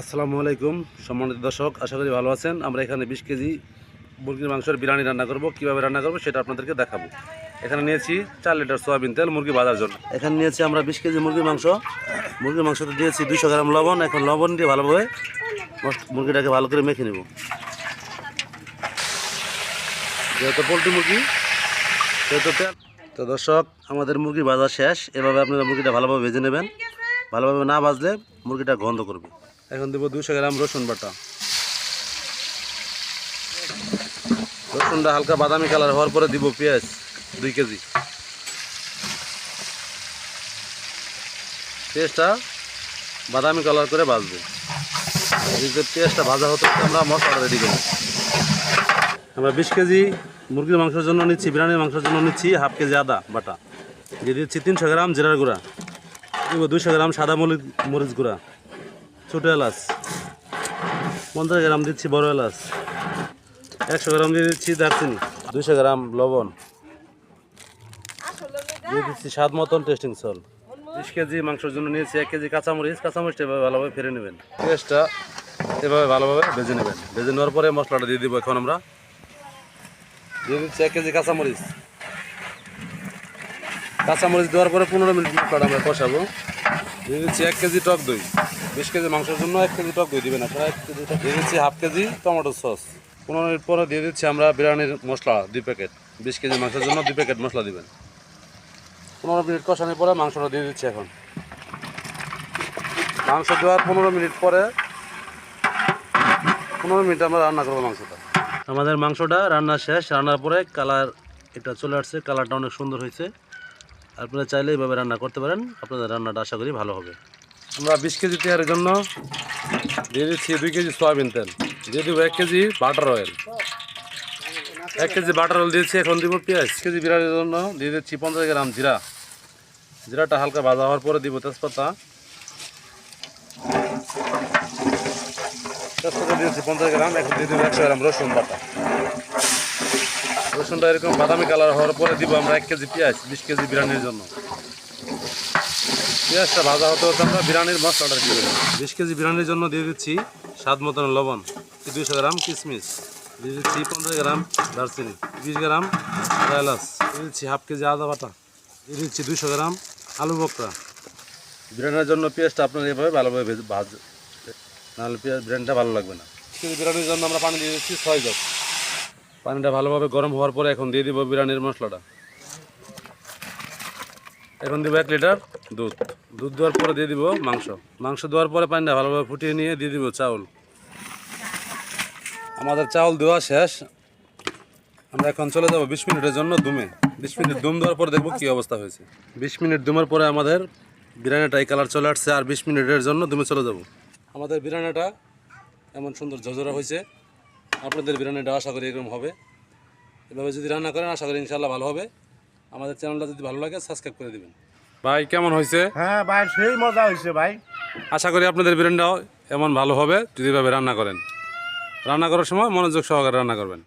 আসসালামু আলাইকুম, সম্মানিত দর্শক, আশা করি ভালো আছেন। আমরা এখানে বিশ কেজি মুরগির মাংসের বিরিয়ানি রান্না করব। কীভাবে রান্না করব সেটা আপনাদেরকে দেখাবো। এখানে নিয়েছি চার লিটার সয়াবিন তেল মুরগি বাজার জন্য। এখানে নিয়েছি আমরা বিশ কেজি মুরগির মাংস। মুরগির মাংসতে দিয়েছি দুইশো গ্রাম লবণ। এখন লবণ দিয়ে ভালোভাবে মুরগিটাকে ভালো করে মেখে নেব। যেহেতু পোলট্রি মুরগি, সেহেতু তেল। তো দর্শক, আমাদের মুরগি বাজার শেষ। এভাবে আপনারা মুরগিটা ভালোভাবে ভেজে নেবেন। ভালোভাবে না ভাজলে মুরগিটা গন্ধ করবে। এখন দেবো দুশো গ্রাম রসুন বাটা। রসুনটা হালকা বাদামি কালার হওয়ার পরে দিব পেঁয়াজ, দুই কেজি। পেঁয়াজটা বাদামি কালার করে ভাজবো। পেঁয়াজটা ভাজা হতে আমরা মশলা রেডি করব। আমরা বিশ কেজি মুরগির মাংসের জন্য নিচ্ছি, বিরিয়ানির মাংসের জন্য নিচ্ছি হাফ কেজি আদা বাটা। দিয়ে দিচ্ছি তিনশো গ্রাম জিরার গুঁড়া। দিব দুশো গ্রাম সাদা মরিচ মরিচ গুঁড়া। ছোটো এলাচ। পঞ্চাশ গ্রাম দিচ্ছি, বড় এলাচ। একশো গ্রাম দিয়ে দিচ্ছি দারচিনি। দুশো গ্রাম লবণ। দিয়ে দিচ্ছি স্বাদ মতন টেস্টিং সল। বিশ কেজি মাংসের জন্য নিয়েছি এক কেজি কাঁচামরিচ। কাঁচামরিচটা এভাবে ভালোভাবে ফেরে নেবেন। পেঁয়াজটা এভাবে ভালোভাবে ভেজে নেবেন। ভেজে নেওয়ার পরে মশলাটা দিয়ে দিব এখন আমরা। দিয়ে দিচ্ছি এক কেজি কাঁচামরিচ। কাঁচামরিচ দেওয়ার পরে পনেরো মিনিট মশলাটা আমরা কষাবো। দিয়ে দিচ্ছি এক কেজি টক দই। বিশ কেজি মাংসের জন্য এক কেজি টক দই দিবেন আপনারা। এক কেজি দিয়ে দিচ্ছি হাফ কেজি টমেটো সস। পনেরো মিনিট পরে দিয়ে দিচ্ছি আমরা বিরিয়ানির মশলা দুই প্যাকেট। বিশ কেজি মাংসের জন্য দুই প্যাকেট মশলা দিবেন। পনেরো মিনিট কষানোর পরে মাংসটা দিয়ে দিচ্ছি এখন। মাংস দেওয়ার পনেরো মিনিট পরে পনেরো মিনিট আমরা রান্না করব মাংসটা। আমাদের মাংসটা রান্না শেষ। রান্নার পরে কালার এটা চলে আসছে। কালারটা অনেক সুন্দর হয়েছে। আপনারা চাইলে এইভাবে রান্না করতে পারেন। আপনাদের রান্নাটা আশা করি ভালো হবে। আমরা বিশ কেজি তেয়ারের জন্য দিয়ে দিচ্ছি দুই কেজি সয়াবিন তেল। দিয়ে দিব এক কেজি বাটার অয়েল এক কেজি বাটার অয়েল দিয়েছি, এখন দিব পেঁয়াজ। কেজি বিরিয়ানির জন্য দিয়ে দিচ্ছি পঞ্চাশ গ্রাম জিরা। জিরাটা হালকা ভাজা হওয়ার পরে দিব তেজপাতা। তেজপাতা দিয়েছি পঞ্চাশ গ্রাম, এখন দিয়ে দিব একশো গ্রাম রসুন বাটা। রসুনটা এরকম বাদামি কালার হওয়ার পরে দিব আমরা এক কেজি পেঁয়াজ, বিশ কেজি বিরিয়ানির জন্য। পেঁয়াজটা ভাজা হতে হতে আমরা বিরিয়ানির মশলাটা দিয়ে দেবো বিশ কেজি বিরিয়ানির জন্য দিয়ে দিচ্ছি স্বাদ মতন লবণ, দুইশো গ্রাম কিশমিশ দিয়ে দিচ্ছি পঞ্চাশ গ্রাম দারচিনি, বিশ গ্রাম এলাচ, দিয়ে দিচ্ছি হাফ কেজি আদা বাটা, দিয়ে দিচ্ছি দুইশো গ্রাম আলু বকরা বিরিয়ানির জন্য পেঁয়াজটা আপনার এভাবে ভালোভাবে ভেজে ভাজ, নাহলে পেঁয়াজ বিরিয়ানিটা ভালো লাগবে না। কেজি বিরিয়ানির জন্য আমরা পানি দিয়ে দিচ্ছি ছয় জগ পানিটা ভালোভাবে গরম হওয়ার পরে এখন দিয়ে দিব বিরিয়ানির মশলাটা। এখন দিব এক লিটার দুধ। দুধ দেওয়ার পরে দিয়ে দিব মাংস। মাংস দেওয়ার পরে পানিটা ভালোভাবে ফুটিয়ে নিয়ে দিয়ে দিব চাউল। আমাদের চাউল দেওয়া শেষ। আমরা এখন চলে যাব বিশ মিনিটের জন্য দুমে। বিশ মিনিট দুম দেওয়ার পরে দেখব কী অবস্থা হয়েছে। বিশ মিনিট দুমের পরে আমাদের বিরিয়ানিটা এই কালার চলে আসছে আর বিশ মিনিটের জন্য দুমে চলে যাব। আমাদের বিরিয়ানিটা এমন সুন্দর ঝরঝরা হয়েছে। আপনাদের বিরিয়ানিটা আশা করি এরকম হবে। এভাবে যদি রান্না করেন, আশা করি ইনশাল্লাহ ভালো হবে। আমাদের চ্যানেলটা যদি ভালো লাগে, সাবস্ক্রাইব করে দিবেন। ভাই কেমন হয়েছে? হ্যাঁ ভাই সেই মজা হয়েছে ভাই। আশা করি আপনাদের বিরিয়ানিটাও এমন ভালো হবে যদি এভাবে রান্না করেন। রান্না করার সময় মনোযোগ সহকারে রান্না করবেন।